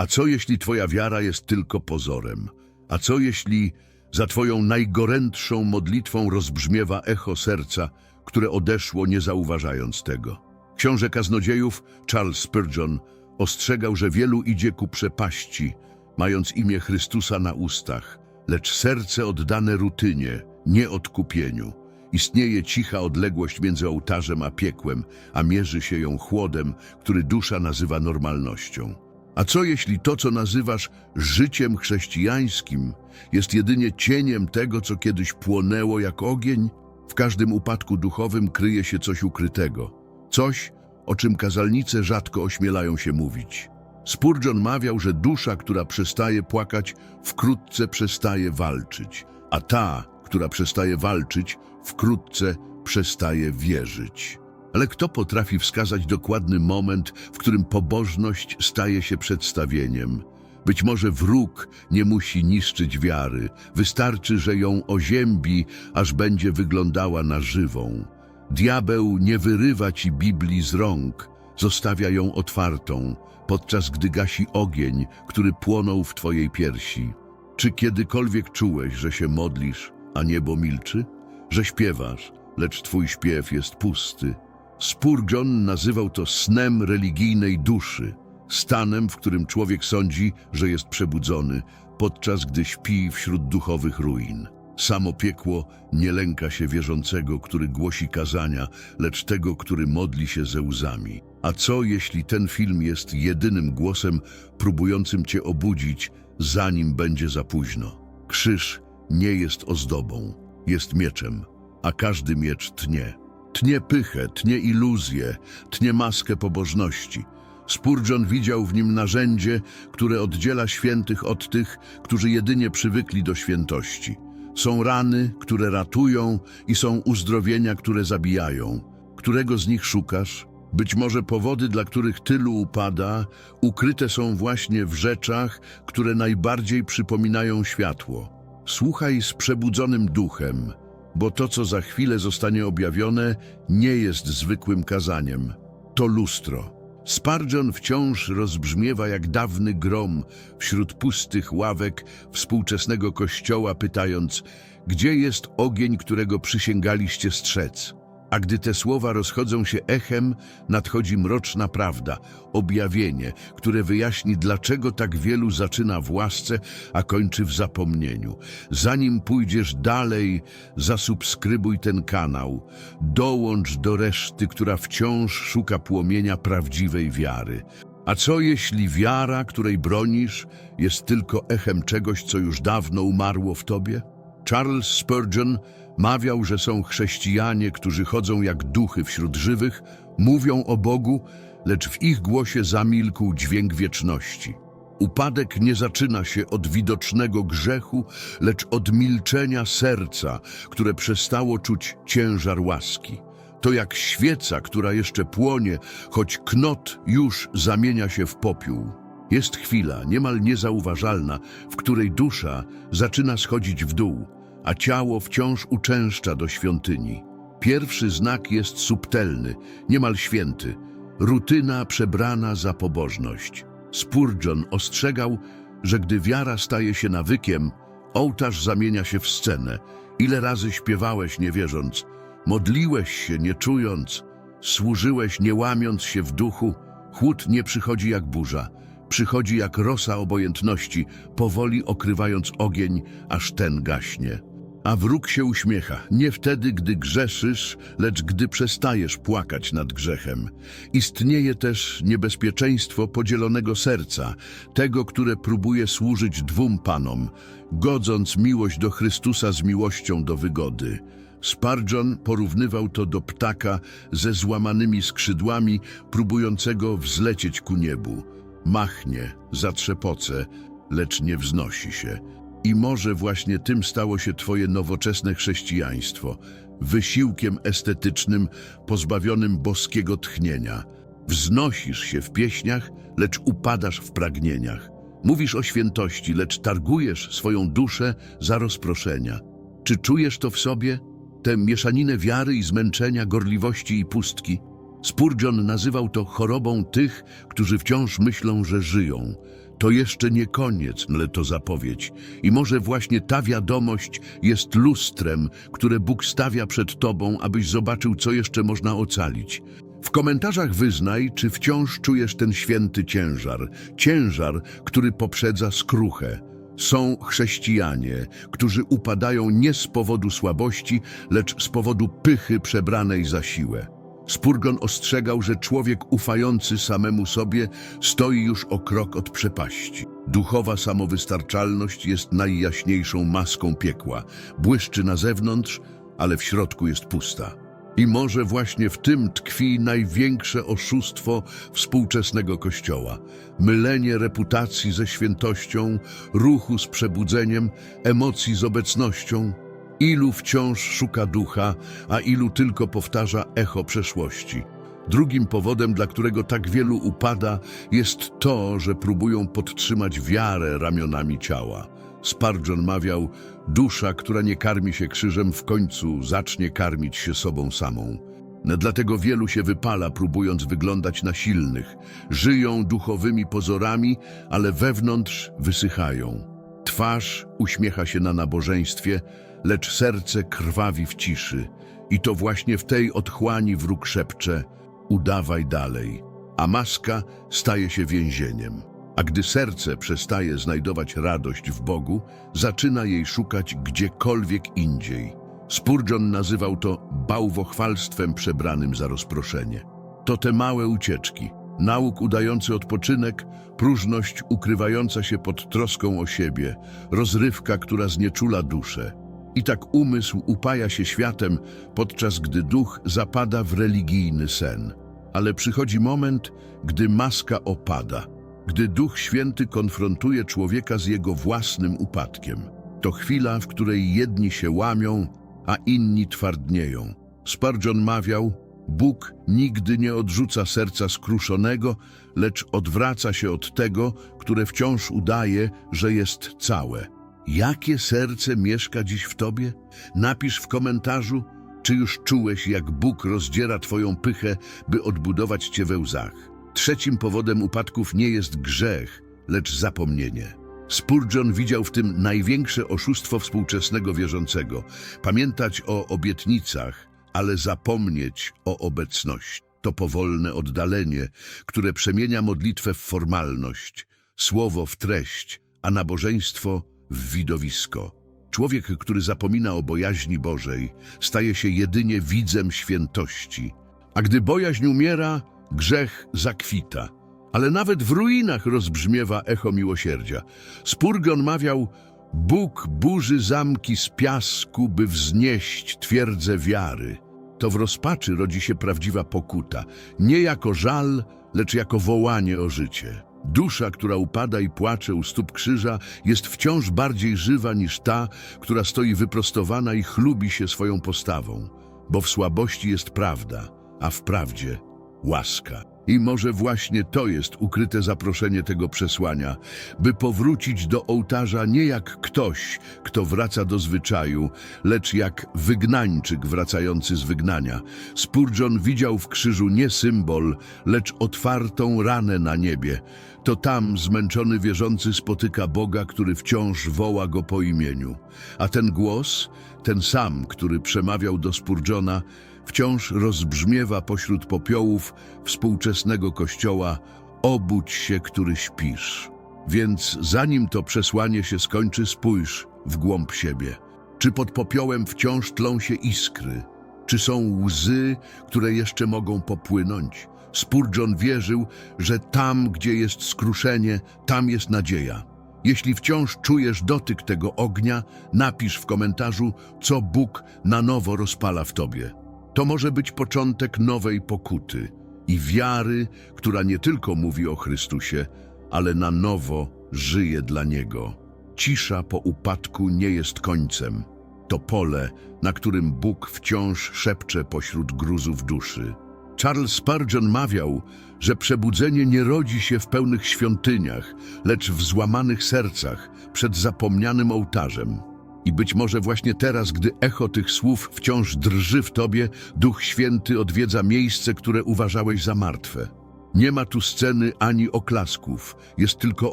A co jeśli twoja wiara jest tylko pozorem? A co jeśli za twoją najgorętszą modlitwą rozbrzmiewa echo serca, które odeszło nie zauważając tego? Książę kaznodziejów Charles Spurgeon ostrzegał, że wielu idzie ku przepaści, mając imię Chrystusa na ustach, lecz serce oddane rutynie, nie odkupieniu. Istnieje cicha odległość między ołtarzem a piekłem, a mierzy się ją chłodem, który dusza nazywa normalnością. A co jeśli to, co nazywasz życiem chrześcijańskim, jest jedynie cieniem tego, co kiedyś płonęło jak ogień? W każdym upadku duchowym kryje się coś ukrytego. Coś, o czym kazalnice rzadko ośmielają się mówić. Spurgeon mawiał, że dusza, która przestaje płakać, wkrótce przestaje walczyć, a ta, która przestaje walczyć, wkrótce przestaje wierzyć. Ale kto potrafi wskazać dokładny moment, w którym pobożność staje się przedstawieniem? Być może wróg nie musi niszczyć wiary, wystarczy, że ją oziębi, aż będzie wyglądała na żywą. Diabeł nie wyrywa ci Biblii z rąk, zostawia ją otwartą, podczas gdy gasi ogień, który płonął w twojej piersi. Czy kiedykolwiek czułeś, że się modlisz, a niebo milczy? Że śpiewasz, lecz twój śpiew jest pusty? Spurgeon nazywał to snem religijnej duszy, stanem, w którym człowiek sądzi, że jest przebudzony, podczas gdy śpi wśród duchowych ruin. Samo piekło nie lęka się wierzącego, który głosi kazania, lecz tego, który modli się ze łzami. A co, jeśli ten film jest jedynym głosem próbującym cię obudzić, zanim będzie za późno? Krzyż nie jest ozdobą, jest mieczem, a każdy miecz tnie. Tnie pychę, tnie iluzję, tnie maskę pobożności. Spurgeon widział w nim narzędzie, które oddziela świętych od tych, którzy jedynie przywykli do świętości. Są rany, które ratują i są uzdrowienia, które zabijają. Którego z nich szukasz? Być może powody, dla których tylu upada, ukryte są właśnie w rzeczach, które najbardziej przypominają światło. Słuchaj z przebudzonym duchem, bo to, co za chwilę zostanie objawione, nie jest zwykłym kazaniem. To lustro. Spurgeon wciąż rozbrzmiewa jak dawny grom wśród pustych ławek współczesnego kościoła, pytając, gdzie jest ogień, którego przysięgaliście strzec? A gdy te słowa rozchodzą się echem, nadchodzi mroczna prawda, objawienie, które wyjaśni, dlaczego tak wielu zaczyna w łasce, a kończy w zapomnieniu. Zanim pójdziesz dalej, zasubskrybuj ten kanał. Dołącz do reszty, która wciąż szuka płomienia prawdziwej wiary. A co jeśli wiara, której bronisz, jest tylko echem czegoś, co już dawno umarło w tobie? Charles Spurgeon mawiał, że są chrześcijanie, którzy chodzą jak duchy wśród żywych, mówią o Bogu, lecz w ich głosie zamilkł dźwięk wieczności. Upadek nie zaczyna się od widocznego grzechu, lecz od milczenia serca, które przestało czuć ciężar łaski. To jak świeca, która jeszcze płonie, choć knot już zamienia się w popiół. Jest chwila, niemal niezauważalna, w której dusza zaczyna schodzić w dół, a ciało wciąż uczęszcza do świątyni. Pierwszy znak jest subtelny, niemal święty, rutyna przebrana za pobożność. Spurgeon ostrzegał, że gdy wiara staje się nawykiem, ołtarz zamienia się w scenę. Ile razy śpiewałeś nie wierząc, modliłeś się nie czując, służyłeś nie łamiąc się w duchu, chłód nie przychodzi jak burza, przychodzi jak rosa obojętności, powoli okrywając ogień, aż ten gaśnie. A wróg się uśmiecha, nie wtedy, gdy grzeszysz, lecz gdy przestajesz płakać nad grzechem. Istnieje też niebezpieczeństwo podzielonego serca, tego, które próbuje służyć dwóm panom, godząc miłość do Chrystusa z miłością do wygody. Spurgeon porównywał to do ptaka ze złamanymi skrzydłami, próbującego wzlecieć ku niebu. Machnie, zatrzepoce, lecz nie wznosi się. I może właśnie tym stało się Twoje nowoczesne chrześcijaństwo, wysiłkiem estetycznym, pozbawionym boskiego tchnienia. Wznosisz się w pieśniach, lecz upadasz w pragnieniach. Mówisz o świętości, lecz targujesz swoją duszę za rozproszenia. Czy czujesz to w sobie? Tę mieszaninę wiary i zmęczenia, gorliwości i pustki? Spurgeon nazywał to chorobą tych, którzy wciąż myślą, że żyją. To jeszcze nie koniec, ale to zapowiedź. I może właśnie ta wiadomość jest lustrem, które Bóg stawia przed tobą, abyś zobaczył, co jeszcze można ocalić. W komentarzach wyznaj, czy wciąż czujesz ten święty ciężar, ciężar, który poprzedza skruchę. Są chrześcijanie, którzy upadają nie z powodu słabości, lecz z powodu pychy przebranej za siłę. Spurgon ostrzegał, że człowiek ufający samemu sobie stoi już o krok od przepaści. Duchowa samowystarczalność jest najjaśniejszą maską piekła. Błyszczy na zewnątrz, ale w środku jest pusta. I może właśnie w tym tkwi największe oszustwo współczesnego Kościoła. Mylenie reputacji ze świętością, ruchu z przebudzeniem, emocji z obecnością. Ilu wciąż szuka ducha, a ilu tylko powtarza echo przeszłości. Drugim powodem, dla którego tak wielu upada, jest to, że próbują podtrzymać wiarę ramionami ciała. Spurgeon mawiał, dusza, która nie karmi się krzyżem, w końcu zacznie karmić się sobą samą. Dlatego wielu się wypala, próbując wyglądać na silnych. Żyją duchowymi pozorami, ale wewnątrz wysychają. Twarz uśmiecha się na nabożeństwie, lecz serce krwawi w ciszy. I to właśnie w tej otchłani wróg szepcze, udawaj dalej. A maska staje się więzieniem. A gdy serce przestaje znajdować radość w Bogu, zaczyna jej szukać gdziekolwiek indziej. Spurgeon nazywał to bałwochwalstwem przebranym za rozproszenie. To te małe ucieczki, nauk udający odpoczynek, próżność ukrywająca się pod troską o siebie, rozrywka, która znieczula duszę. I tak umysł upaja się światem, podczas gdy duch zapada w religijny sen. Ale przychodzi moment, gdy maska opada, gdy Duch Święty konfrontuje człowieka z jego własnym upadkiem. To chwila, w której jedni się łamią, a inni twardnieją. Spurgeon mawiał, Bóg nigdy nie odrzuca serca skruszonego, lecz odwraca się od tego, które wciąż udaje, że jest całe. Jakie serce mieszka dziś w tobie? Napisz w komentarzu, czy już czułeś, jak Bóg rozdziera twoją pychę, by odbudować cię we łzach. Trzecim powodem upadków nie jest grzech, lecz zapomnienie. Spurgeon widział w tym największe oszustwo współczesnego wierzącego. Pamiętać o obietnicach, ale zapomnieć o obecności. To powolne oddalenie, które przemienia modlitwę w formalność, słowo w treść, a nabożeństwo w widowisko. Człowiek, który zapomina o bojaźni Bożej, staje się jedynie widzem świętości. A gdy bojaźń umiera, grzech zakwita. Ale nawet w ruinach rozbrzmiewa echo miłosierdzia. Spurgeon mawiał, Bóg burzy zamki z piasku, by wznieść twierdzę wiary. To w rozpaczy rodzi się prawdziwa pokuta, nie jako żal, lecz jako wołanie o życie. Dusza, która upada i płacze u stóp krzyża, jest wciąż bardziej żywa niż ta, która stoi wyprostowana i chlubi się swoją postawą, bo w słabości jest prawda, a w prawdzie łaska. I może właśnie to jest ukryte zaproszenie tego przesłania, by powrócić do ołtarza nie jak ktoś, kto wraca do zwyczaju, lecz jak wygnańczyk wracający z wygnania. Spurgeon widział w krzyżu nie symbol, lecz otwartą ranę na niebie. To tam zmęczony wierzący spotyka Boga, który wciąż woła go po imieniu. A ten głos, ten sam, który przemawiał do Spurgeona, wciąż rozbrzmiewa pośród popiołów współczesnego kościoła Obudź się, który śpisz. Więc zanim to przesłanie się skończy, spójrz w głąb siebie. Czy pod popiołem wciąż tlą się iskry? Czy są łzy, które jeszcze mogą popłynąć? Spurgeon wierzył, że tam, gdzie jest skruszenie, tam jest nadzieja. Jeśli wciąż czujesz dotyk tego ognia, napisz w komentarzu, co Bóg na nowo rozpala w tobie. To może być początek nowej pokuty i wiary, która nie tylko mówi o Chrystusie, ale na nowo żyje dla Niego. Cisza po upadku nie jest końcem. To pole, na którym Bóg wciąż szepcze pośród gruzów duszy. Charles Spurgeon mawiał, że przebudzenie nie rodzi się w pełnych świątyniach, lecz w złamanych sercach przed zapomnianym ołtarzem. I być może właśnie teraz, gdy echo tych słów wciąż drży w tobie, Duch Święty odwiedza miejsce, które uważałeś za martwe. Nie ma tu sceny ani oklasków, jest tylko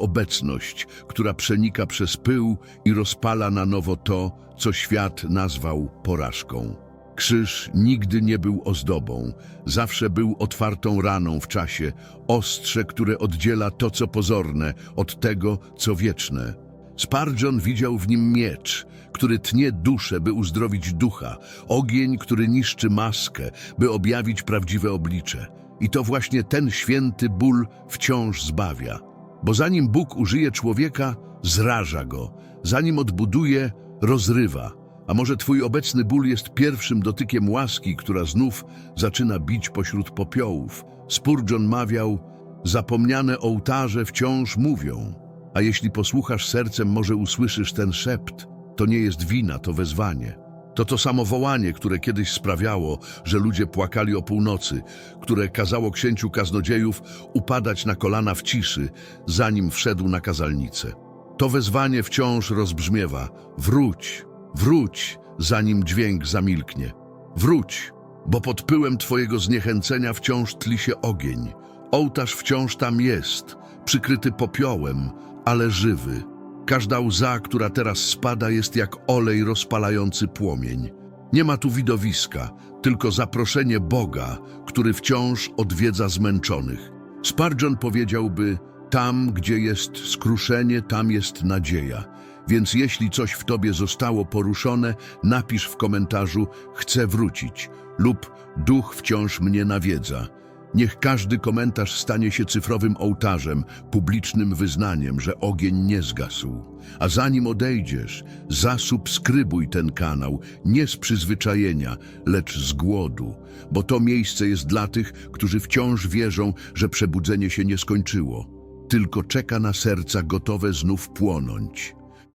obecność, która przenika przez pył i rozpala na nowo to, co świat nazwał porażką. Krzyż nigdy nie był ozdobą, zawsze był otwartą raną w czasie, ostrze, które oddziela to, co pozorne, od tego, co wieczne. Spurgeon widział w nim miecz, który tnie duszę, by uzdrowić ducha, ogień, który niszczy maskę, by objawić prawdziwe oblicze. I to właśnie ten święty ból wciąż zbawia. Bo zanim Bóg użyje człowieka, zraża go, zanim odbuduje, rozrywa. A może twój obecny ból jest pierwszym dotykiem łaski, która znów zaczyna bić pośród popiołów. Spurgeon mawiał, zapomniane ołtarze wciąż mówią. A jeśli posłuchasz sercem, może usłyszysz ten szept. To nie jest wina, to wezwanie. To to samo wołanie, które kiedyś sprawiało, że ludzie płakali o północy, które kazało księciu kaznodziejów upadać na kolana w ciszy, zanim wszedł na kazalnicę. To wezwanie wciąż rozbrzmiewa. Wróć, wróć, zanim dźwięk zamilknie. Wróć, bo pod pyłem Twojego zniechęcenia wciąż tli się ogień. Ołtarz wciąż tam jest, przykryty popiołem, ale żywy. Każda łza, która teraz spada, jest jak olej rozpalający płomień. Nie ma tu widowiska, tylko zaproszenie Boga, który wciąż odwiedza zmęczonych. Spurgeon powiedziałby, tam, gdzie jest skruszenie, tam jest nadzieja. Więc jeśli coś w tobie zostało poruszone, napisz w komentarzu chcę wrócić lub duch wciąż mnie nawiedza. Niech każdy komentarz stanie się cyfrowym ołtarzem, publicznym wyznaniem, że ogień nie zgasł. A zanim odejdziesz, zasubskrybuj ten kanał nie z przyzwyczajenia, lecz z głodu, bo to miejsce jest dla tych, którzy wciąż wierzą, że przebudzenie się nie skończyło, tylko czeka na serca gotowe znów płonąć.